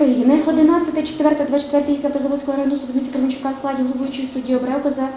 України. 11 4 24 рік Автозаводського району суду міста Кременчука в складі головуючої судді Обревка за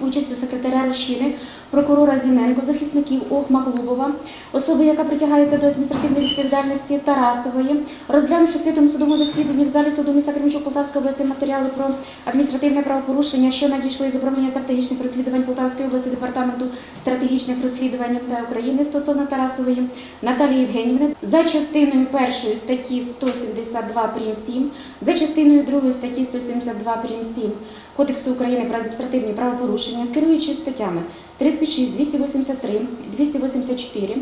участю секретаря Рощини, прокурора Зіненко, захисників Охма Клубова, особи, яка притягається до адміністративної відповідальності Тарасової, розглянувши в відкритому судовому засіданні в залі суду міста Кременчук Полтавської області матеріали про адміністративне правопорушення, що надійшли з управління стратегічних розслідувань Полтавської області департаменту стратегічних розслідувань та України стосовно Тарасової Наталії Євгенівни за частиною першої статті 172 прим. 7, за частиною другої статті 172 прим. 7 Кодексу України про адміністративні правопорушення, керуючи статтями 36, 283, 284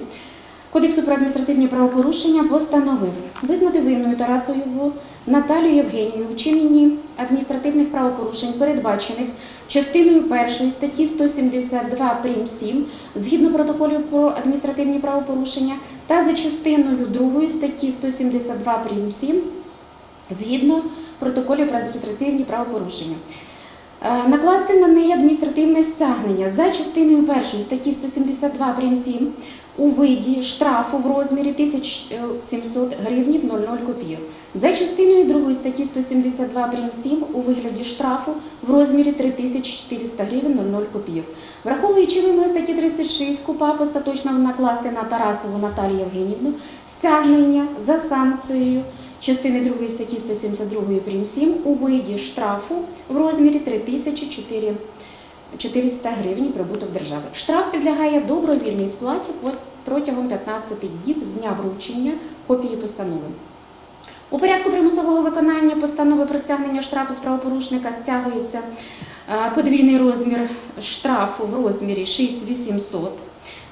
Кодексу про адміністративні правопорушення постановив визнати винною Тарасову Наталію Євгенію вчиненні адміністративних правопорушень, передбачених частиною першої статті 172 прим. 7 згідно протоколів про адміністративні правопорушення та за частиною другої статті 172 прим. 7 згідно протоколів про адміністративні правопорушення. Е, Накласти на неї адміністративне стягнення за частиною першої статті 172 прим. 7 у виді штрафу в розмірі 1700 гривнів 00 копійок. За частиною другої статті 172 прим. 7 у вигляді штрафу в розмірі 3400 гривень 00 копійок. Враховуючи вимоги статті 36 КУПАП, остаточно накласти на Тарасову Наталію Євгенівну стягнення за санкцією частини 2 статті 172 прим. 7 у виді штрафу в розмірі 3400 гривень прибуток держави. Штраф підлягає добровільній сплаті протягом 15 діб з дня вручення копії постанови. У порядку примусового виконання постанови про стягнення штрафу з правопорушника стягується е, подвійний розмір штрафу в розмірі 6800,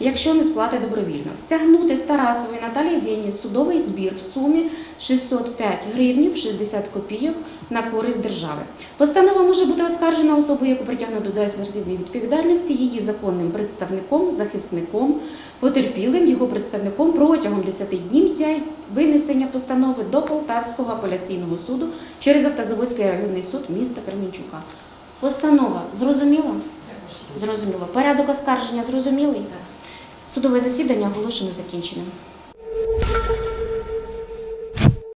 якщо не сплати добровільно. Стягнути з Тарасової Наталії Євгенії судовий збір в сумі 605 гривнів 60 копійок на користь держави. Постанова може бути оскаржена особою, яку притягнуто до адміністративної відповідальності, її законним представником, захисником, потерпілим, його представником протягом 10 днів з винесення постанови до Полтавського апеляційного суду через Автозаводський районний суд міста Кременчука. Постанова зрозуміла? Зрозуміло. Порядок оскарження зрозумілий? Судове засідання оголошено закінченим.